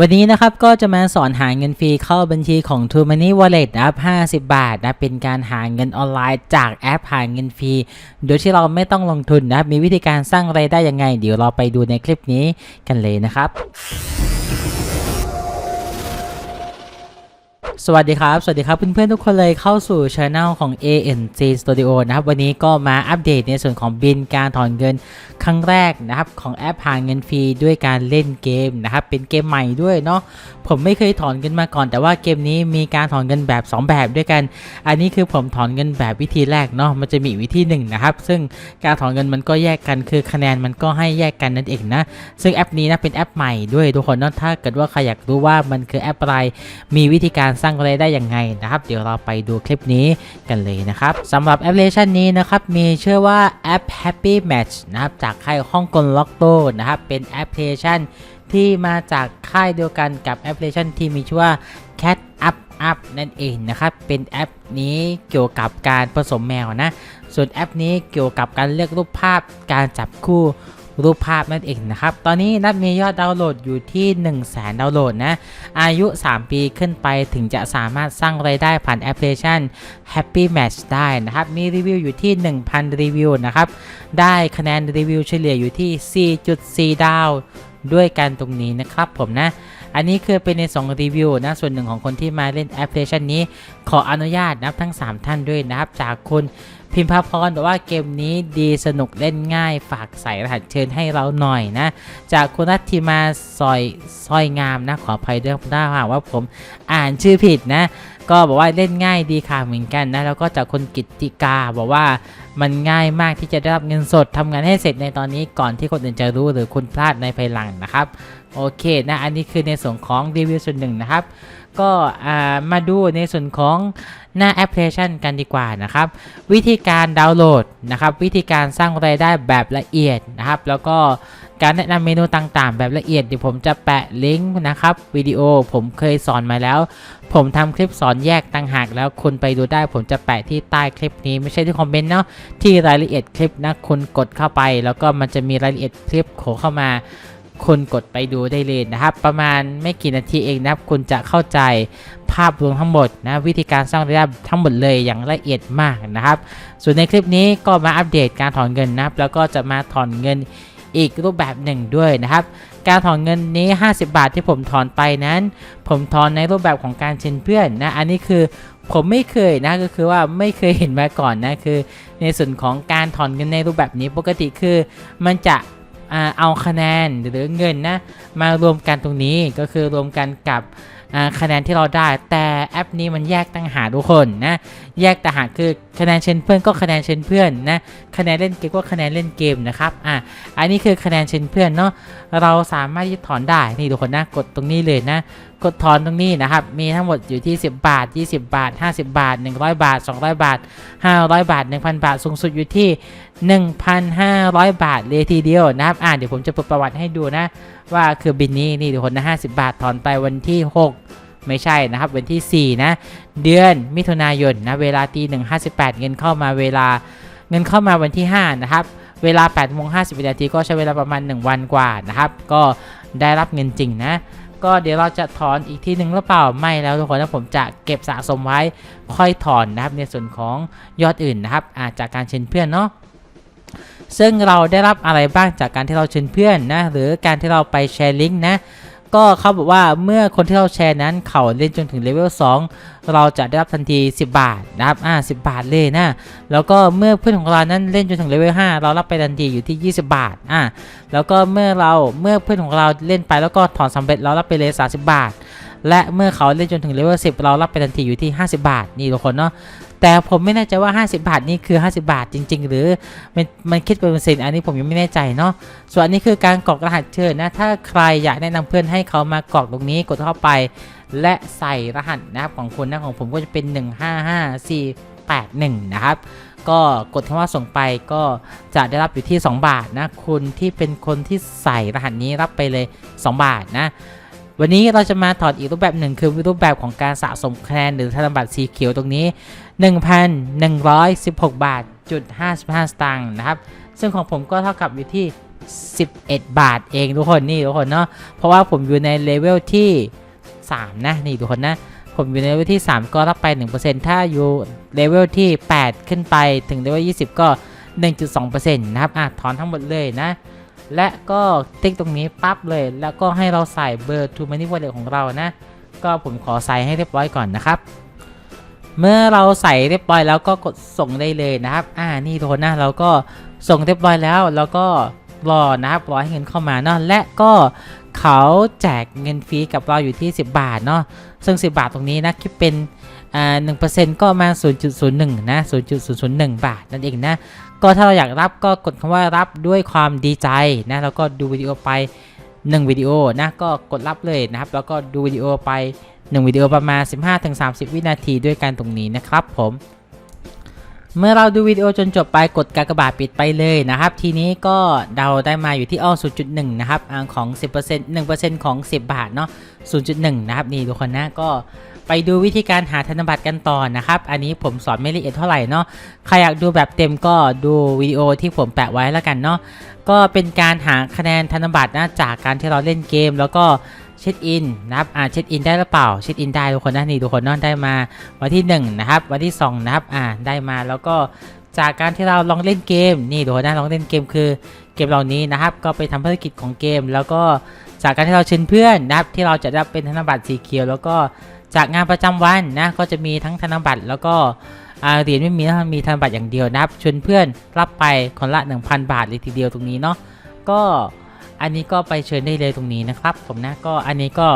วันนี้นะครับก็จะมาสอนหาเงินฟรีเข้าบัญชีของ t o Money Wallet นะครับ 50 บาทนะเป็นการหาเงินออนไลน์จากแอปหาเงินฟรี โดยที่เราไม่ต้องลงทุนนะครับ มีวิธีการสร้างไรายได้ยังไง เดี๋ยวเราไปดูในคลิปนี้กันเลยนะครับ สวัสดีครับ สวัสดีครับเพื่อนๆทุกคนเลยเข้าสู่ช anel ของ ANC Studio นะครับ วันนี้ก็มาอัปเดตในส่วนของบินการถอนเงินครั้งแรกนะครับ ของแอปหาเงินฟรีด้วยการเล่นเกมนะครับ เป็นเกมใหม่ด้วยเนาะผมไม่เคยถอนเงินมาก่อน แต่ว่าเกมนี้มีการถอนเงินแบบ 2 แบบด้วยกัน อันนี้คือผมถอนเงินแบบวิธีแรกเนาะมันจะมีวิธีหนึ่งนะครับ ซึ่งการถอนเงินมันก็แยกกันคือคะแนนมันก็ให้แยกกันนั่นเองนะซึ่งแอปนี้นะเป็นแอปใหม่ด้วยทุกคนเนาะถ้าเกิดว่าใครอยากรู้ว่ามันคือแอปอะไรมีวิธีการสร้าง้งรายได้ยังไงนะครับ เดี๋ยวเราไปดูคลิปนี้กันเลยนะครับสำหรับแอปพลิเคชันนี้นะครับ มีชื่อว่าแอป Happy Match นะครับ จากค่ายฮ่องกงล็อกโตนะครับ เป็นแอปพลิเคชันที่มาจากค่ายเดียวกันกับแอปพลิเคชันที่มีชื่อว่า Cat Up Up นั่นเองนะครับ เป็นแอปนี้เกี่ยวกับการผสมแมวนะ ส่วนแอปนี้เกี่ยวกับการเลือกรูปภาพ การจับคู่ รูปภาพนั่นเองนะครับ ตอนนี้นับมียอดดาวน์โหลดอยู่ที่ 1 0 0 0 0แสนดาวน์โหลดนะ อายุ 3 ปีขึ้นไปถึงจะสามารถสร้างรายได้ผ่านแอปพลิเคชัน Happy Match ได้นะครับ มีรีวิวอยู่ที่ 1,000 รีวิวนะครับ ได้คะแนนรีวิวเฉลี่ยอยู่ที่ 4.4 ดาวด้วยกันตรงนี้นะครับผมนะ อันนี้คือเป็นใน2รีวิวนะ ส่วนหนึ่งของคนที่มาเล่นแอปพลิเคชันนี้ ขออนุญาตนับทั้ง 3 ท่านด้วยนะครับ จากคุณ พิมพาพรบอกว่าเกมนี้ดีสนุกเล่นง่าย ฝากใส่รหัสเชิญให้เราหน่อยนะ จากคุณนัทธิมาซอยซอยงามนะ ขออภัยด้วยถ้าหากว่าผมอ่านชื่อผิดนะ ก็บอกว่าเล่นง่ายดีค่ะเหมือนกันนะ แล้วก็จากคนกิตติกาบอกว่ามันง่ายมากที่จะได้รับเงินสดทำงานให้เสร็จในตอนนี้ก่อนที่คนอื่นจะรู้หรือคุณพลาดในภายหลังนะครับ โอเคนะ อันนี้คือในส่วนของรีวิวส่วนหนึ่งนะครับ ก็มาดูในส่วนของหน้าแอปพลิเคชันกันดีกว่านะครับ วิธีการดาวน์โหลดนะครับ วิธีการสร้างรายได้แบบละเอียดนะครับ แล้วก็การแนะนำเมนูต่างๆ แบบละเอียดเดี๋ยวผมจะแปะลิงก์นะครับวิดีโอผมเคยสอนมาแล้ว ผมทำคลิปสอนแยกต่างหากแล้วคุณไปดูได้ ผมจะแปะที่ใต้คลิปนี้ไม่ใช่ที่คอมเมนต์เนาะที่รายละเอียดคลิปนะคุณกดเข้าไป แล้วก็มันจะมีรายละเอียดคลิปโผล่เข้ามา คุณกดไปดูได้เลยนะครับ ประมาณไม่กี่นาทีเองนะครับ คุณจะเข้าใจภาพรวมทั้งหมดนะวิธีการสร้างรายได้ทั้งหมดเลยอย่างละเอียดมากนะครับ ส่วนในคลิปนี้ก็มาอัปเดตการถอนเงินนะครับ แล้วก็จะมาถอนเงินอีกรูปแบบหนึ่งด้วยนะครับ การถอนเงินนี้ 50 บาทที่ผมถอนไปนั้น ผมถอนในรูปแบบของการเชิญเพื่อนนะอันนี้คือผมไม่เคยนะก็คือว่าไม่เคยเห็นมาก่อนนะคือ ในส่วนของการถอนเงินในรูปแบบนี้ปกติคือ มันจะ เอาคะแนนหรือเงินนะ มารวมกันตรงนี้ก็คือรวมกันกับคะแนนที่เราได้ แต่แอปนี้มันแยกต่างหากทุกคนนะ แยกต่างหากคือคะแนนเชนเพื่อนก็คะแนนเชนเพื่อนนะ คะแนนเล่นเกมก็คะแนนเล่นเกมนะครับ อะ อันนี้คือคะแนนเชนเพื่อนเนาะ เราสามารถที่ถอนได้ นี่ทุกคนนะ กดตรงนี้เลยนะ กดถอนตรงนี้นะครับ มีทั้งหมดอยู่ที่ 10 บาท 20 บาท 50 บาท 100 บาท 200 บาท 500 บาท 1,000 บาท สูงสุดอยู่ที่ 1,500 บาทเลยทีเดียวนะครับ อ่าเดี๋ยวผมจะเปิดประวัติให้ดูนะ ว่าคือบินนี้นี่ทุกคนนะ 50 บาทถอนไปวันที่ 6ไม่ใช่นะครับวันที่ 4 นะ เดือนมิถุนายนนะเวลาตี158เงินเข้ามาเวลาเงินเข้ามาวันที่ 5 นะครับ เวลา8โมง50นาทีก็ใช้เวลาประมาณ 1 วันกว่านะครับ ก็ได้รับเงินจริงนะ ก็เดี๋ยวเราจะถอนอีกทีหนึ่งหรือเปล่าไม่แล้วทุกคนนะผมจะเก็บสะสมไว้ค่อยถอนนะครับในส่วนของยอดอื่นนะครับอาจากการเชิญเพื่อนเนาะซึ่งเราได้รับอะไรบ้างจากการที่เราเชิญเพื่อนนะหรือการที่เราไปแชร์ลิงก์นะ ก็เขาบอกว่าเมื่อคนที่เราแชร์นั้นเขาเล่นจนถึงเลเวล2 เราจะได้รับทันที 10 บาทนะครับอ่า10 บาทเลยนะ แล้วก็เมื่อเพื่อนของเรานั้นเล่นจนถึงเลเวล5เรารับไปทันทีอยู่ที่ 20 บาทอ่าแล้วก็เมื่อเราเมื่อเพื่อนของเราเล่นไปแล้วก็ถอนสำเร็จเรารับไปเลย30 บาทและเมื่อเขาเล่นจนถึงเลเวล10 เรารับไปทันทีอยู่ที่ 50 บาท นี่ทุกคนเนาะ แต่ผมไม่แน่ใจว่า 50 บาทนี่คือ 50 บาทจริง ๆ หรือมันมันคิดเป็นเปอร์เซ็นต์อันนี้ผมยังไม่แน่ใจเนาะส่วนอันนี้คือการกรอกรหัสเชิญนะถ้าใครอยากแนะนำเพื่อนให้เขามากรอกตรงนี้กดเข้าไป และใส่รหัสนะครับของคุณนะของผมก็จะเป็น 155481 นะครับก็กดคำว่าส่งไปก็จะได้รับอยู่ที่ 2 บาทนะคุณที่เป็นคนที่ใส่รหัสนี้รับไปเลย 2 บาทนะ วันนี้เราจะมาถอดอีกรูปแบบหนึ่งคือรูปแบบของการสะสมคะแนนหรือธนบัตรสีเขียวตรงนี้ 1,116 บาทจุด55 สตางค์นะครับ ซึ่งของผมก็เท่ากับอยู่ที่ 11 บาทเองทุกคนนี่ทุกคนเนาะเพราะว่าผมอยู่ในเลเวลที่ 3 นะนี่ทุกคนนะผมอยู่ในเลเวลที่ 3 ก็รับไป 1%ถ้าอยู่เลเวลที่ 8 ขึ้นไปถึงเลเวล20 ก็ 1.2%นะครับอะถอนทั้งหมดเลยนะ และก็ติ๊กตรงนี้ปั๊บเลย แล้วก็ให้เราใส่เบอร์ To Money Wallet ของเรานะ ก็ผมขอใส่ให้เรียบร้อยก่อนนะครับ เมื่อเราใส่เรียบร้อยแล้วก็กดส่งได้เลยนะครับ อ่านี่ทุกคนนะเราก็ส่งเรียบร้อยแล้วแล้วก็รอนะครับรอให้เงินเข้ามาเนาะและก็เขาแจกเงินฟรีกับเราอยู่ที่ 10 บาทเนาะซึ่ง 10 บาทตรงนี้นะคิดเป็น อ่าหนึ่งเปอร์เซ็นต์ก็ประมาณ0.01นะ0.001บาทนั่นเองนะ ก็ถ้าเราอยากรับก็กดคำว่ารับด้วยความดีใจนะแล้วก็ดูวิดีโอไป1วิดีโอนะก็กดรับเลยนะครับ แล้วก็ดูวิดีโอไป1วิดีโอประมาณ 15-30 วินาทีด้วยกันตรงนี้นะครับผมเมื่อเราดูวิดีโอจนจบไปกดกากบาทปิดไปเลยนะครับ ทีนี้ก็เดาได้มาอยู่ที่อ้อ0.1 นะครับอ่าของ 10% 1%ของ 10 บาทเนาะ0.1 นะครับ นี่ทุกคนนะก็ ไปดูวิธีการหาธนบัตรกันต่อนะครับ อันนี้ผมสอนไม่ละเอียดเท่าไหร่เนาะ ใครอยากดูแบบเต็มก็ดูวิดีโอที่ผมแปะไว้แล้วกันเนาะ ก็เป็นการหาคะแนนธนบัตรนะจากการที่เราเล่นเกม แล้วก็เช็คอินนะครับอ่าเช็คอินได้หรือเปล่า เช็คอินได้ทุกคนนะนี่ทุกคนเนาะได้มาวันที่1นะครับ วันที่2นะครับ อ่าได้มาแล้วก็จากการที่เราลองเล่นเกมนี่ทุกคนนะลองเล่นเกมคือเกมเหล่านี้นะครับ ก็ไปทำภารกิจของเกม แล้วก็จากการที่เราเชิญเพื่อนนะครับที่เราจะได้เป็นธนบัตรสีเขียวแล้วก็ จากงานประจำวันนะก็จะมีทั้งธนบัตรแล้วก็เหรียญไม่มีนะมีธนบัตรอย่างเดียวนะครับชวนเพื่อนรับไปคนละ 1,000 บาทเลยทีเดียวตรงนี้เนาะก็อันนี้ก็ไปเชิญได้เลยตรงนี้นะครับ ผมนะก็อันนี้ก็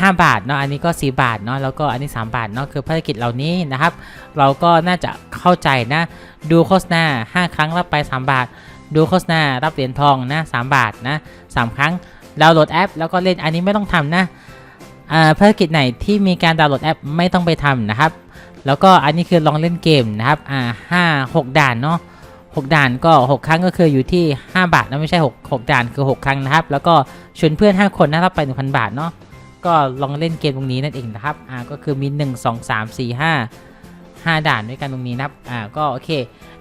ห้าบาทเนาะอันนี้ก็ 4 บาทเนาะแล้วก็อันนี้ 3 บาทเนาะคือภารกิจเหล่านี้นะครับ เราก็น่าจะเข้าใจนะ ดูโฆษณา 5 ครั้งรับไป 3 บาท ดูโฆษณารับเหรียญทองนะ3บาทนะ3ครั้งดาวน์โหลดแอป แล้วก็เล่นอันนี้ไม่ต้องทำนะ ภารกิจไหนที่มีการดาวน์โหลดแอปไม่ต้องไปทำนะครับ แล้วก็อันนี้คือลองเล่นเกมนะครับอ่าห้าหกด่านเนาะหกด่านก็ 6 ครั้งก็คืออยู่ที่ 5 บาทนะไม่ใช่6 6ด่านคือ 6 ครั้งนะครับ แล้วก็ชวนเพื่อน 5 คนนะรับไป 1,000 บาทเนาะก็ลองเล่นเกมตรงนี้นั่นเองนะครับอ่าก็คือมี 1 2 3 4 5 5 ด่านด้วยกันตรงนี้นะครับอ่าก็โอเค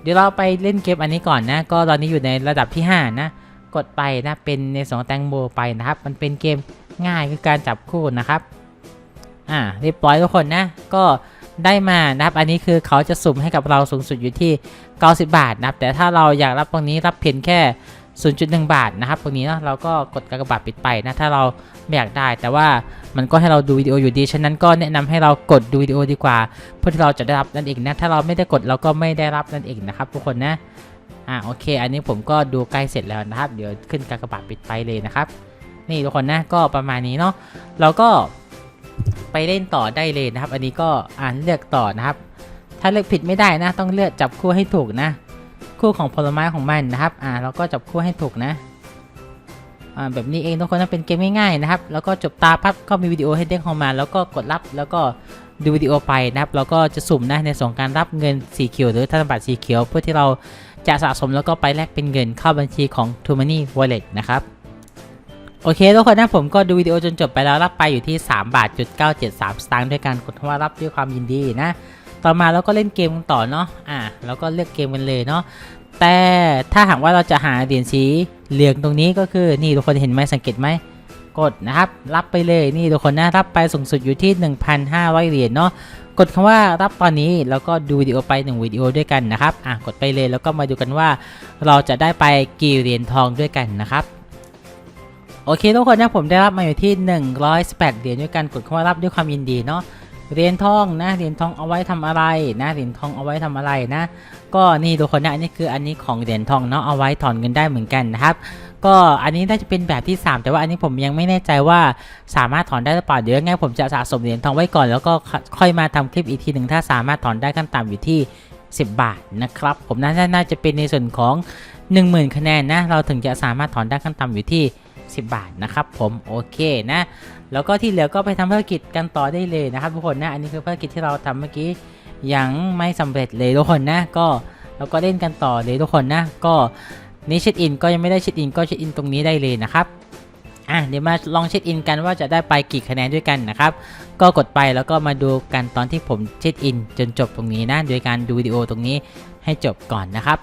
เดี๋ยวเราไปเล่นเกมอันนี้ก่อนนะก็ตอนนี้อยู่ในระดับที่ 5 นะ กดไปนะเป็นในสองแตงโมไปนะครับ มันเป็นเกม ง่ายคือการจับคู่นะครับ อ่าเรียบร้อยทุกคนนะ ก็ได้มานะครับ อันนี้คือเขาจะสุ่มให้กับเราสูงสุดอยู่ที่ 90 บาทนะครับ แต่ถ้าเราอยากรับตรงนี้รับเพียงแค่ 0.1 บาทนะครับ ตรงนี้เนาะเราก็กดกากบาทปิดไปนะ ถ้าเราไม่อยากได้ แต่ว่ามันก็ให้เราดูวิดีโออยู่ดี ฉะนั้นก็แนะนำให้เรากดดูวิดีโอดีกว่า เพื่อที่เราจะได้รับนั่นเองนะ ถ้าเราไม่ได้กดเราก็ไม่ได้รับนั่นเองนะครับทุกคนนะ อ่าโอเค อันนี้ผมก็ดูใกล้เสร็จแล้วนะครับ เดี๋ยวขึ้นกากบาทปิดไปเลยนะครับ นี่ทุกคนนะก็ประมาณนี้เนาะเราก็ไปเล่นต่อได้เลยนะครับ อันนี้ก็อ่านเลือกต่อนะครับ ถ้าเลือกผิดไม่ได้นะ ต้องเลือกจับคู่ให้ถูกนะ คู่ของผลไม้ของมันนะครับ อ่าเราก็จับคู่ให้ถูกนะอ่าแบบนี้เองทุกคนนะเป็นเกมง่ายๆนะครับ แล้วก็จบตาปั๊บก็มีวิดีโอให้เด้งเข้ามา แล้วก็กดรับแล้วก็ดูวิดีโอไปนะครับ แล้วก็จะสุ่มนะในส่วนของการรับเงินสีเขียวหรือธนบัตรสีเขียวเพื่อที่เราจะสะสมแล้วก็ไปแลกเป็นเงินเข้าบัญชีของ t o m o n e y Wallet นะครับ โอเคทุกคนนะผมก็ดูวิดีโอจนจบไปแล้วรับไปอยู่ที่ 3 บาทจุด973 สตางค์ด้วยกันกดคำว่ารับด้วยความยินดีนะ ต่อมาเราก็เล่นเกมกันต่อเนาะอ่าแล้วก็เลือกเกมกันเลยเนาะแต่ถ้าหากว่าเราจะหาเหรียญสีเหลืองตรงนี้ก็คือนี่ทุกคนเห็นไหมสังเกตไหมกดนะครับ รับไปเลยนี่ทุกคนนะรับไปสูงสุดอยู่ที่ 1,500 เหรียญเนาะกดคำว่ารับตอนนี้แล้วก็ดูวิดีโอไป1วิดีโอด้วยกันนะครับอะกดไปเลยแล้วก็มาดูกันว่า เราจะได้ไปกี่เหรียญทองด้วยกันนะครับ โอเคทุกคนนะผมได้รับมาอยู่ที่ 118 เหรียญด้วยกันกดคำว่ารับด้วยความยินดีเนาะเหรียญทองนะเหรียญทองเอาไว้ทำอะไรนะเหรียญทองเอาไว้ทำอะไรนะ ก็นี่ทุกคนนะอันนี้คืออันนี้ของเหรียญทองเนาะเอาไว้ถอนเงินได้เหมือนกันนะครับ ก็อันนี้น่าจะเป็นแบบที่ 3 แต่ว่าอันนี้ผมยังไม่แน่ใจว่าสามารถถอนได้หรือเปล่าเดี๋ยวยังไงผมจะสะสมเหรียญทองไว้ก่อนแล้วก็ค่อยมาทำคลิปอีกทีหนึ่งถ้าสามารถถอนได้ขั้นต่ำอยู่ที่ 10 บาทนะครับผมน่าจะน่าจะเป็นในส่วนของ 10,000 คะแนนนะเราถึงจะสามารถถอนได้ขั้นต่ำอยู่ที่ 10 บาทนะครับผมโอเคนะแล้วก็ที่เหลือก็ไปทำภารกิจกันต่อได้เลยนะครับทุกคนนะอันนี้คือภารกิจที่เราทำเมื่อกี้ยังไม่สำเร็จเลยทุกคนนะก็เราก็เล่นกันต่อเลยทุกคนนะก็นี่เช็คอินก็ยังไม่ได้เช็คอินก็เช็คอินตรงนี้ได้เลยนะครับอะเดี๋ยวมาลองเช็คอินกันว่าจะได้ไปกี่คะแนนด้วยกันนะครับ ก็กดไปแล้วก็มาดูกันตอนที่ผมเช็คอินจนจบตรงนี้นะโดยการดูวิดีโอตรงนี้ให้จบก่อนนะครับ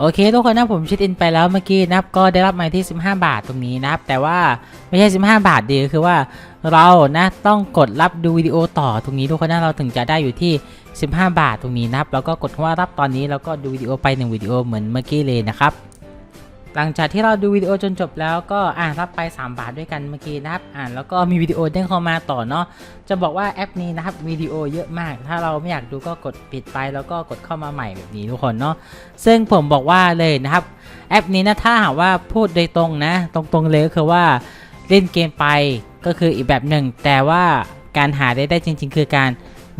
โอเคทุกคนนะผมชิดอินไปแล้วเมื่อกี้นับก็ได้รับมาที่ 15 บาทตรงนี้นะครับ แต่ว่าไม่ใช่ 15 บาทดีคือว่าเรานะต้องกดรับดูวิดีโอต่อตรงนี้ทุกคนนะเราถึงจะได้อยู่ที่ 15 บาทตรงนี้นะครับแล้วก็กดว่ารับตอนนี้แล้วก็ดูวิดีโอไปหนึ่งวิดีโอเหมือนเมื่อกี้เลยนะครับ หลังจากที่เราดูวิดีโอจนจบแล้วก็อ่ารับไป 3 บาทด้วยกันเมื่อกี้นะครับอ่าแล้วก็มีวิดีโอเด้งเข้ามาต่อเนาะจะบอกว่าแอปนี้นะครับวิดีโอเยอะมาก ถ้าเราไม่อยากดูก็กดปิดไปแล้วก็กดเข้ามาใหม่แบบนี้ทุกคนเนาะซึ่งผมบอกว่าเลยนะครับแอปนี้นะถ้าหากว่าพูดโดยตรงนะ ตรงๆเลยก็คือว่าเล่นเกมไปก็คืออีกแบบหนึ่ง แต่ว่าการหาได้ได้จริง ๆ คือการ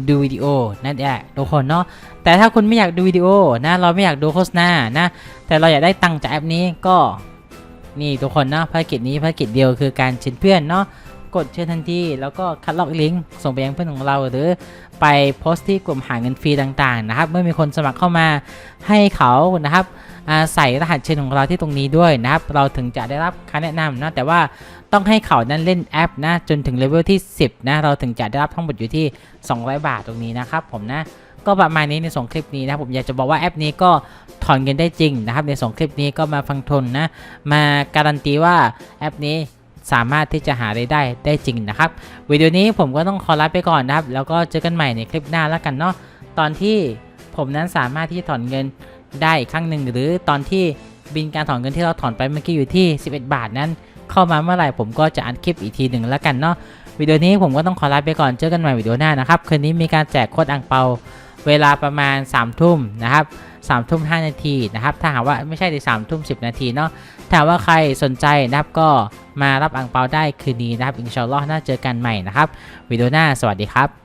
ดูวิดีโอนั่นแหละทุกคนเนาะแต่ถ้าคุณไม่อยากดูวิดีโอนะเราไม่อยากดูโฆษณานะ แต่เราอยากได้ตังค์จากแอปนี้ก็นี่ทุกคนเนาะภารกิจนี้ภารกิจเดียวคือการเชิญเพื่อนเนาะกดเชิญทันทีแล้วก็คัดลอกลิงก์ส่งไปยังเพื่อนของเราหรือไปโพสต์ที่กลุ่มหาเงินฟรีต่างๆนะครับเมื่อมีคนสมัครเข้ามาให้เขานะครับใส่รหัสเชิญของเราที่ตรงนี้ด้วยนะครับ เราถึงจะได้รับคำแนะนำนะแต่ว่า ต้องให้เขานั้นเล่นแอปนะจนถึงเลเวลที่ 10 นะ เราถึงจะได้รับทั้งหมดอยู่ที่ 200 บาทตรงนี้นะครับผมนะก็ประมาณนี้ในส่งคลิปนี้นะผมอยากจะบอกว่าแอปนี้ก็ถอนเงินได้จริงนะครับ ในส่งคลิปนี้ก็มาฟังทนนะ มาการันตีว่าแอปนี้สามารถที่จะหารายได้ได้จริงนะครับวิดีโอนี้ผมก็ต้องขอลาไปก่อนนะครับ แล้วก็เจอกันใหม่ในคลิปหน้าแล้วกันเนาะตอนที่ผมนั้นสามารถที่จะถอนเงินได้อีกครั้งหนึ่งหรือตอนที่ บินการถอนเงินที่เราถอนไปเมื่อกี้อยู่ที่ 11 บาทนั้น เข้ามาเมื่อไหร่ผมก็จะอัดคลิปอีกทีหนึ่งแล้วกันเนาะวิดีโอนี้ผมก็ต้องขอลาไปก่อนเจอกันใหม่วิดีโอหน้านะครับคืนนี้มีการแจกโคดอังเปาเวลาประมาณ3ามทุ่มนะครับสามทุ่มห้านาทีนะครับถ้าหากว่าไม่ใช่ในสามทุ่มสินาทีเนาะถ้าว่าใครสนใจนะครับก็มารับอังเปาได้คืนนี้นะครับอินชาอัลลอฮ์น่าเจอกันใหม่นะครับวิดีโอหน้าสวัสดีครับ